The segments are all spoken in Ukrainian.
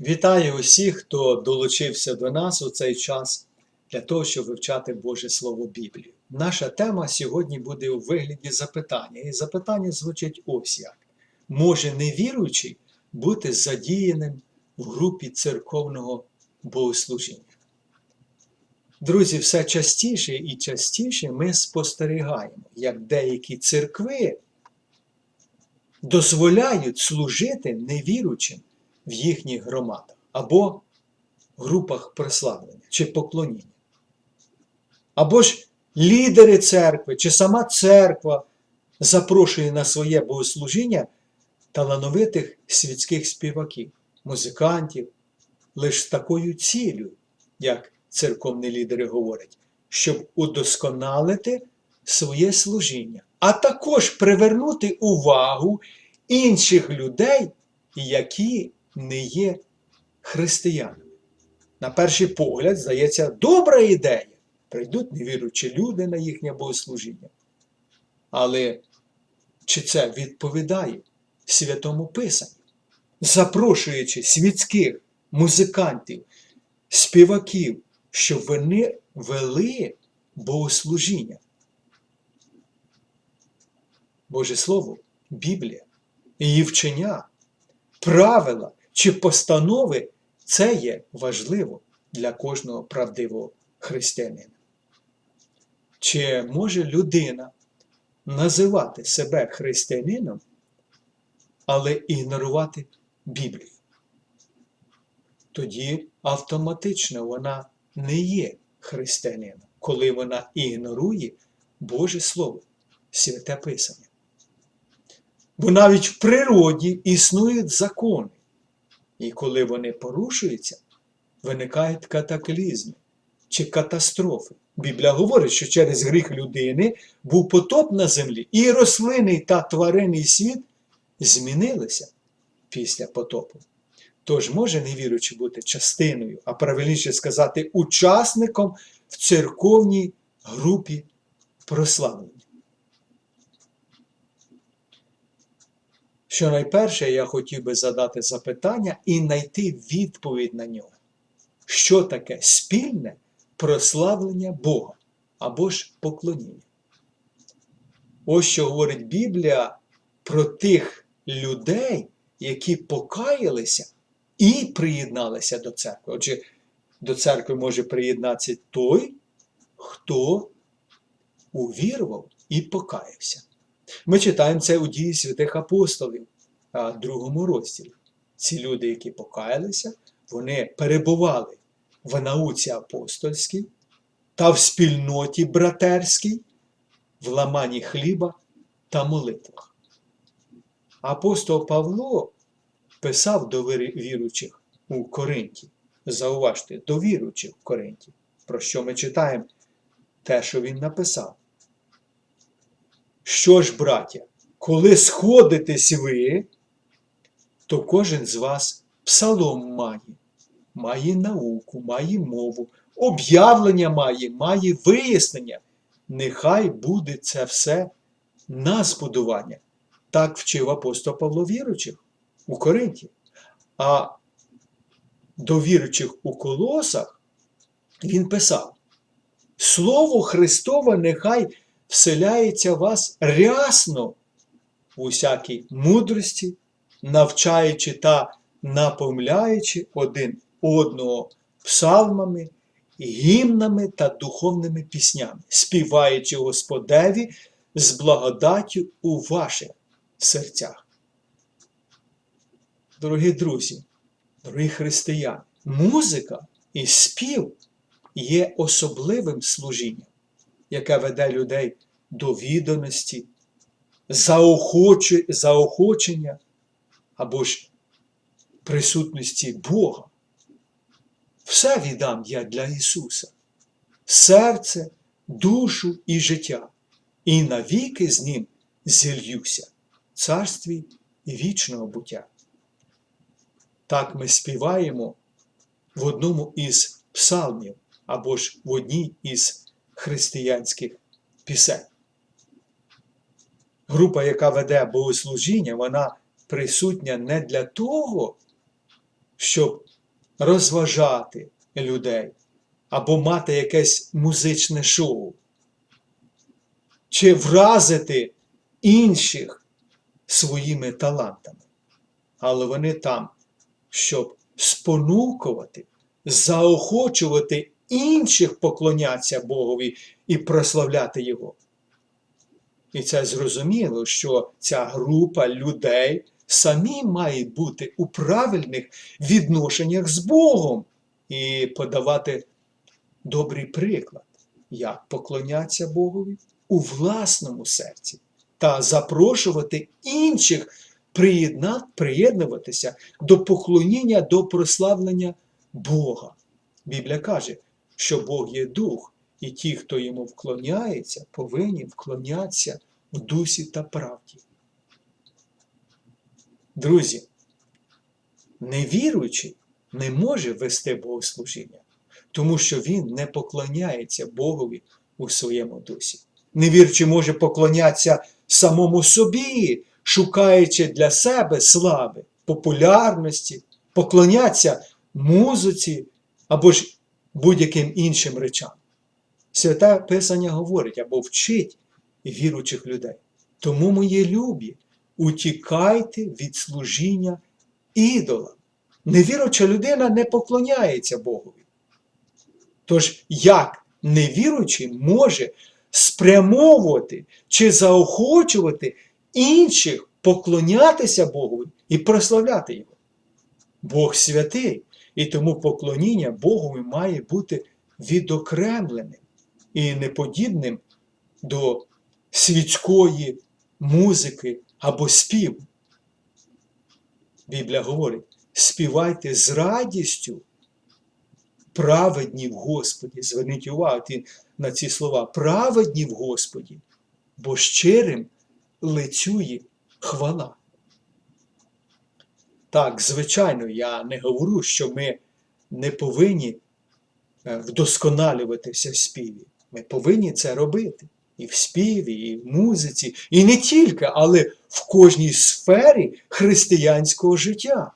Вітаю усіх, хто долучився до нас у цей час для того, щоб вивчати Боже Слово Біблію. Наша тема сьогодні буде у вигляді запитання. І запитання звучить ось як: може невіруючий бути задіяним в групі церковного богослужіння? Друзі, все частіше і частіше ми спостерігаємо, як деякі церкви дозволяють служити невіруючим в їхніх громадах або групах прославлення чи поклоніння. Або ж лідери церкви чи сама церква запрошує на своє богослужіння талановитих світських співаків, музикантів, лише такою цілею, як церковні лідери говорять, щоб удосконалити своє служіння, а також привернути увагу інших людей, які не є християнами. На перший погляд, здається, добра ідея. Прийдуть невіруючі люди на їхнє богослужіння. Але чи це відповідає Святому Писанню, запрошуючи світських музикантів, співаків, щоб вони вели богослужіння? Боже Слово, Біблія, її вчення, правила чи постанови це є важливо для кожного правдивого християнина. Чи може людина називати себе християнином, але ігнорувати Біблію? Тоді автоматично вона не є християнином, коли вона ігнорує Боже Слово, святе Писання. Бо навіть в природі існують закони, і коли вони порушуються, виникають катаклізми чи катастрофи. Біблія говорить, що через гріх людини був потоп на землі, і рослинний та тваринний світ змінилися після потопу. Тож може невіруючи бути частиною, а правильніше сказати, учасником в церковній групі прославлення. Що найперше я хотів би задати запитання і знайти відповідь на нього. Що таке спільне прославлення Бога або ж поклоніння? Ось що говорить Біблія про тих людей, які покаялися і приєдналися до церкви. Отже, до церкви може приєднатися той, хто увірував і покаявся. Ми читаємо це у дії святих апостолів, другому розділі. Ці люди, які покаялися, вони перебували в науці апостольській та в спільноті братерській, в ламанні хліба та молитвах. Апостол Павло писав до віруючих у Коринті. Зауважте, до віруючих в Коринті. Про що ми читаємо? Те, що він написав. Що ж, браття, коли сходитесь ви, то кожен з вас псалом має, має науку, має мову, об'явлення має, має вияснення. Нехай буде це все на збудування. Так вчив апостол Павло віруючих у Коринті. А до віруючих у колосах він писав: Слово Христове нехай вселяється вас рясно в усякій мудрості, навчаючи та напомляючи один одного псалмами, гімнами та духовними піснями, співаючи Господеві з благодаттю у ваших серцях. Дорогі друзі, дорогі християни, музика і спів є особливим служінням яке веде людей до заохочу- заохочення або ж присутності Бога. Все віддам я для Ісуса, серце, душу і життя, і навіки з Ним зільюся в царстві вічного буття. Так ми співаємо в одному із псалмів або ж в одній із християнських пісень. Група, яка веде богослужіння, вона присутня не для того, щоб розважати людей або мати якесь музичне шоу, чи вразити інших своїми талантами. Але вони там, щоб спонукувати, заохочувати інших поклонятися Богові і прославляти Його. І це зрозуміло, що ця група людей самі мають бути у правильних відношеннях з Богом і подавати добрий приклад, як поклонятися Богові у власному серці та запрошувати інших приєднуватися до поклоніння, до прославлення Бога. Біблія каже, що Бог є дух, і ті, хто йому вклоняється, повинні вклонятися в дусі та правді. Друзі, невіруючий не може вести богослужіння, тому що він не поклоняється Богові у своєму дусі. Невіруючий може поклонятися самому собі, шукаючи для себе слави, популярності, поклонятися музиці або ж будь-яким іншим речам. Святе Писання говорить або вчить віруючих людей. Тому, мої любі, утікайте від служіння ідолам. Невіруюча людина не поклоняється Богові. Тож, як невіруючий може спрямовувати чи заохочувати інших поклонятися Богові і прославляти Його? Бог святий, і тому поклоніння Богові має бути відокремленим і неподібним до світської музики або співу. Біблія говорить: співайте з радістю, праведні в Господі. Зверніть увагу на ці слова. Праведні в Господі, бо щирим лицює хвала. Так, звичайно, я не говорю, що ми не повинні е, вдосконалюватися в співі. Ми повинні це робити і в співі, і в музиці, і не тільки, але в кожній сфері християнського життя.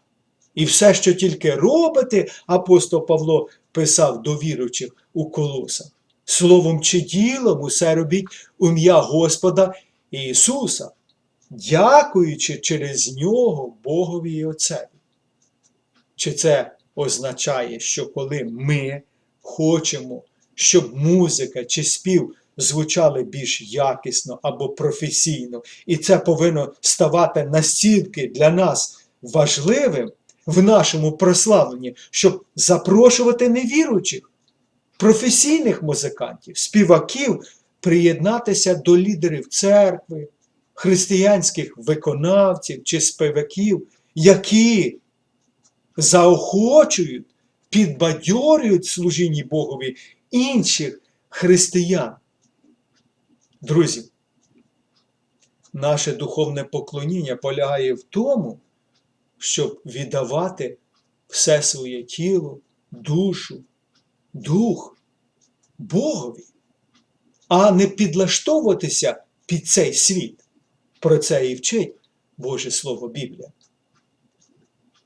І все, що тільки робите, апостол Павло писав до віруючих у колосах. Словом чи ділом усе робіть у ім'я Господа Ісуса, дякуючи через нього Богові і Отцеві. Чи це означає, що коли ми хочемо, щоб музика чи спів звучали більш якісно або професійно, і це повинно ставати настільки для нас важливим в нашому прославленні, щоб запрошувати невіруючих, професійних музикантів, співаків приєднатися до лідерів церкви, християнських виконавців чи співаків, які заохочують, підбадьорюють служінні Богові інших християн. Друзі, наше духовне поклоніння полягає в тому, щоб віддавати все своє тіло, душу, дух Богові, а не підлаштовуватися під цей світ. Про це і вчить Боже Слово Біблія.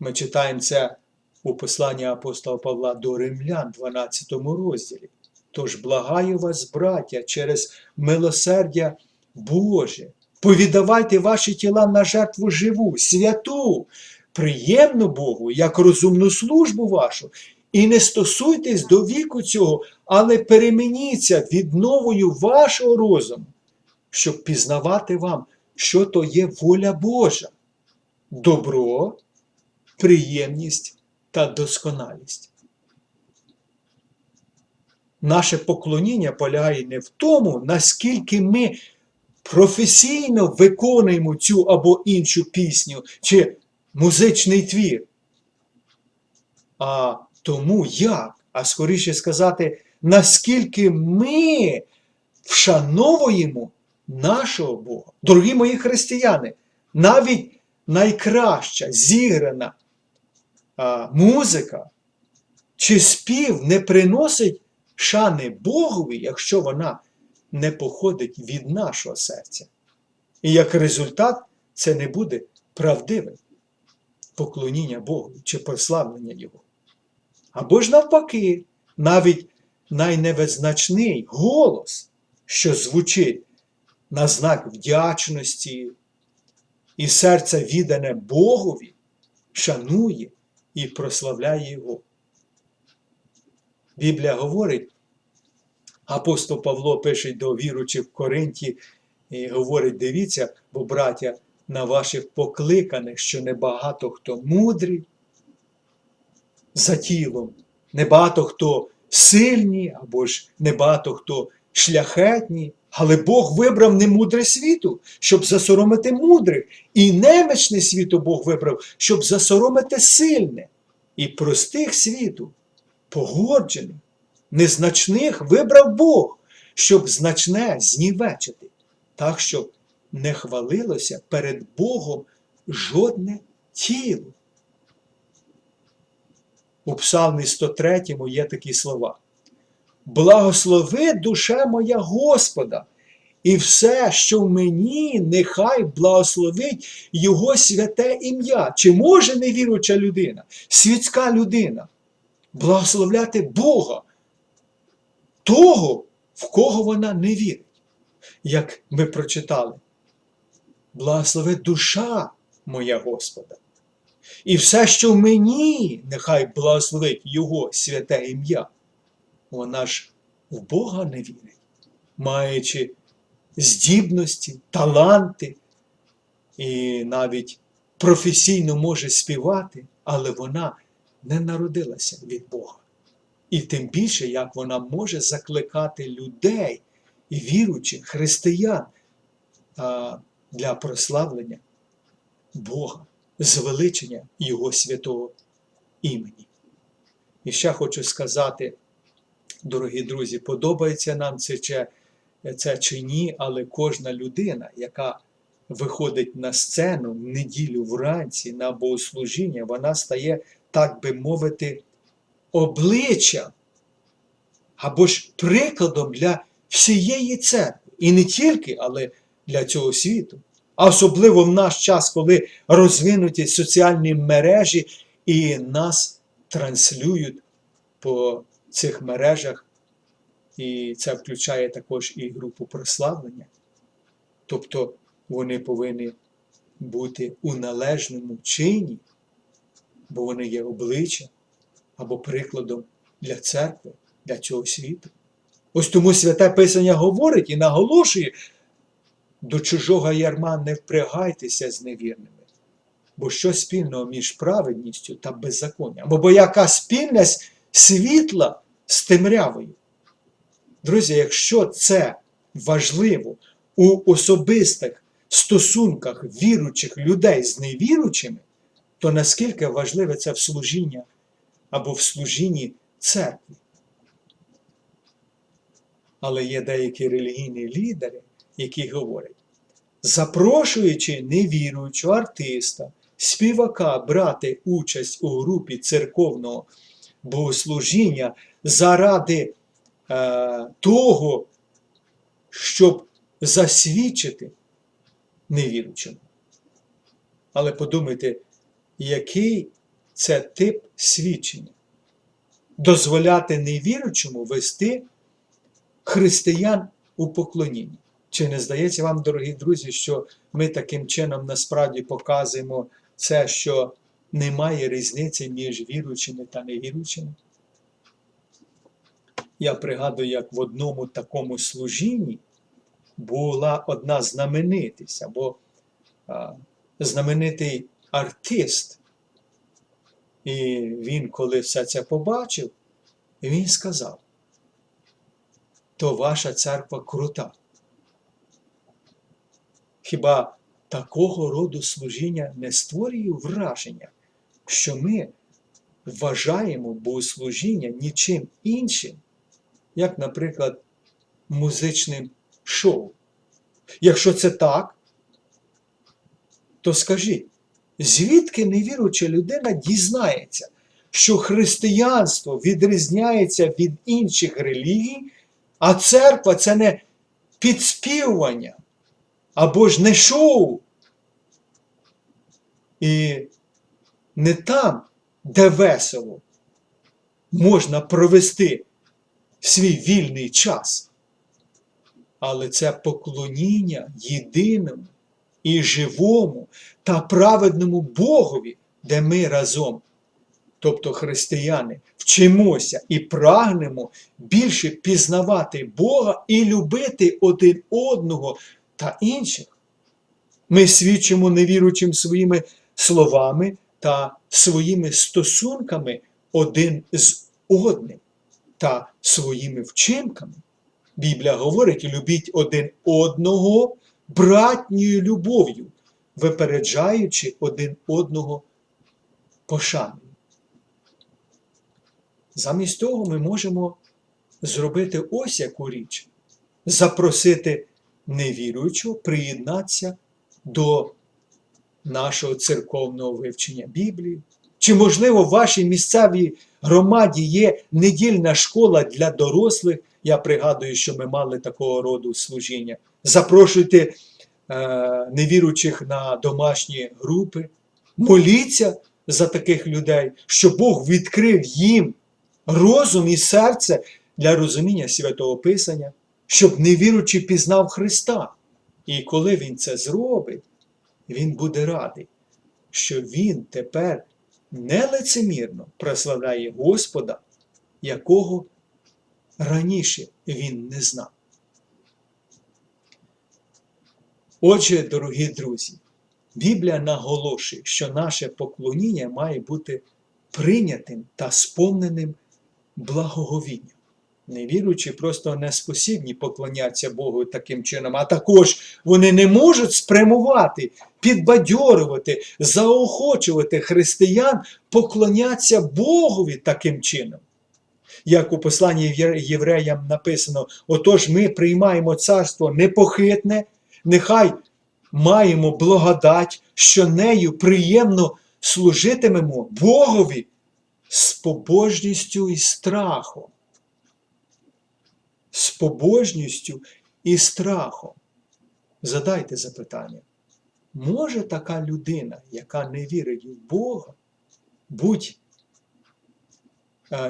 Ми читаємо це у посланні апостола Павла до Римлян, 12 розділі. Тож благаю вас, браття, через милосердя Боже, повідавайте ваші тіла на жертву живу, святу, приємну Богу, як розумну службу вашу, і не стосуйтесь до віку цього, але перемініться відновою вашого розуму, щоб пізнавати вам, що то є воля Божа, добро, приємність та досконалість. Наше поклоніння полягає не в тому, наскільки ми професійно виконуємо цю або іншу пісню чи музичний твір, а тому як, а скоріше сказати, наскільки ми вшановуємо нашого Бога. Дорогі мої християни, навіть найкраща зіграна а, музика чи спів не приносить шани Богові, якщо вона не походить від нашого серця. І як результат, це не буде правдивим поклоніння Богу чи прославлення Його. Або ж навпаки, навіть найневизначний голос, що звучить на знак вдячності і серце віддане Богові, шанує і прославляє Його. Біблія говорить, апостол Павло пише до віручих в Коринті і говорить: дивіться, бо браття, на ваших покликаних, що небагато хто мудрий за тілом, небагато хто сильні, або ж небагато хто шляхетні, але Бог вибрав немудре світу, щоб засоромити мудрих, і немічне світу Бог вибрав, щоб засоромити сильне, і простих світу, погоджених, незначних вибрав Бог, щоб значне знівечити, так, щоб не хвалилося перед Богом жодне тіло. У Псалмі 103 є такі слова. Благослови душа моя Господа, і все, що в мені, нехай благословить Його святе ім'я. Чи може невіруча людина, світська людина благословляти Бога, того, в кого вона не вірить? Як ми прочитали, благослови душа моя Господа. І все, що в мені, нехай благословить Його святе ім'я. Вона ж в Бога не вірить, маючи здібності, таланти і навіть професійно може співати, але вона не народилася від Бога. І тим більше, як вона може закликати людей і віруючих християн для прославлення Бога, звеличення Його святого імені. І ще хочу сказати, дорогі друзі, подобається нам це чи, це чи ні, але кожна людина, яка виходить на сцену в неділю вранці на богослужіння, вона стає, так би мовити, обличчям або ж прикладом для всієї церкви. І не тільки, але для цього світу. А особливо в наш час, коли розвинуті соціальні мережі і нас транслюють по цих мережах, і це включає також і групу прославлення. Тобто вони повинні бути у належному чині, бо вони є обличчям або прикладом для церкви, для цього світу. Ось тому святе Писання говорить і наголошує, до чужого ярма не впрягайтеся з невірними. Бо що спільного між праведністю та беззаконням? Бо яка спільність світла з темрявою? Друзі, якщо це важливо у особистих стосунках віручих людей з невіручими, то наскільки важливе це в служінні або в служінні церкви? Але є деякі релігійні лідери, які говорять, запрошуючи невіруючого артиста, співака брати участь у групі церковного богослужіння заради е, того, щоб засвідчити невіруючому. Але подумайте, який це тип свідчення? Дозволяти невіруючому вести християн у поклонінні. Чи не здається вам, дорогі друзі, що ми таким чином насправді показуємо це, що немає різниці між віруючими та невіруючими? Я пригадую, як в одному такому служінні була одна знаменитість або а, знаменитий артист. І він, коли все це побачив, він сказав, то ваша церква крута. Хіба такого роду служіння не створює враження, що ми вважаємо богослужіння нічим іншим, як, наприклад, музичним шоу? Якщо це так, то скажіть, звідки невіруча людина дізнається, що християнство відрізняється від інших релігій, а церква це не підспівування або ж не шоу. І не там, де весело, можна провести свій вільний час. Але це поклоніння єдиному і живому та праведному Богові, де ми разом, тобто християни, вчимося і прагнемо більше пізнавати Бога і любити один одного та інших. Ми свідчимо невіручим своїми словами та своїми стосунками один з одним та своїми вчинками. Біблія говорить: любіть один одного братньою любов'ю, випереджаючи один одного пошаною. Замість того ми можемо зробити ось яку річ: запросити невіруючого приєднатися до нашого церковного вивчення Біблії. Чи, можливо, в вашій місцевій громаді є недільна школа для дорослих? Я пригадую, що ми мали такого роду служіння. Запрошуйте е, невіруючих на домашні групи, моліться за таких людей, щоб Бог відкрив їм розум і серце для розуміння святого Писання, щоб невіруючий пізнав Христа. І коли він це зробить, він буде радий, що він тепер не лицемірно прославляє Господа, якого раніше він не знав. Отже, дорогі друзі, Біблія наголошує, що наше поклоніння має бути прийнятим та сповненим благоговінням. Невіруючі просто не спосібні поклонятися Богу таким чином, а також вони не можуть спрямувати, підбадьорювати, заохочувати християн поклонятися Богові таким чином. Як у посланні євреям написано: отож ми приймаємо царство непохитне, нехай маємо благодать, що нею приємно служитимемо Богові з побожністю і страхом з побожністю і страхом. Задайте запитання, може така людина, яка не вірить в Бога, будь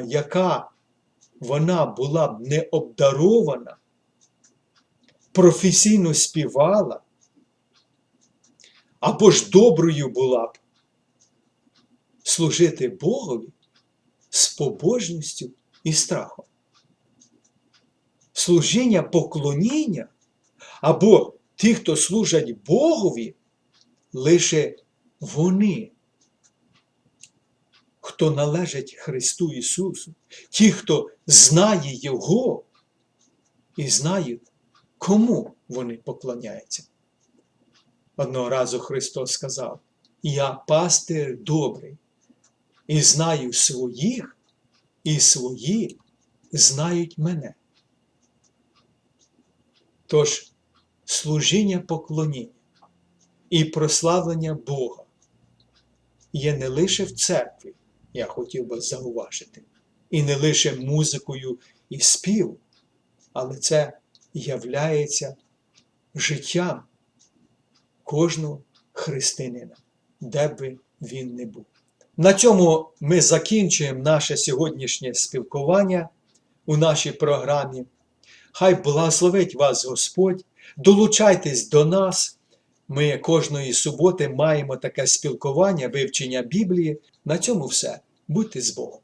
яка вона була б не обдарована, професійно співала, або ж доброю була б служити Богові з побожністю і страхом служіння поклоніння, або ті, хто служать Богові, лише вони, хто належить Христу Ісусу, ті, хто знає Його і знають, кому вони поклоняються. Одного разу Христос сказав: Я пастир добрий, і знаю своїх, і свої знають мене. Тож служіння поклоніння і прославлення Бога є не лише в церкві, я хотів би зауважити, і не лише музикою і спів, але це являється життям кожного християнина, де би він не був. На цьому ми закінчуємо наше сьогоднішнє спілкування у нашій програмі. Хай благословить вас Господь, долучайтесь до нас. Ми кожної суботи маємо таке спілкування, вивчення Біблії. На цьому все. Будьте з Богом.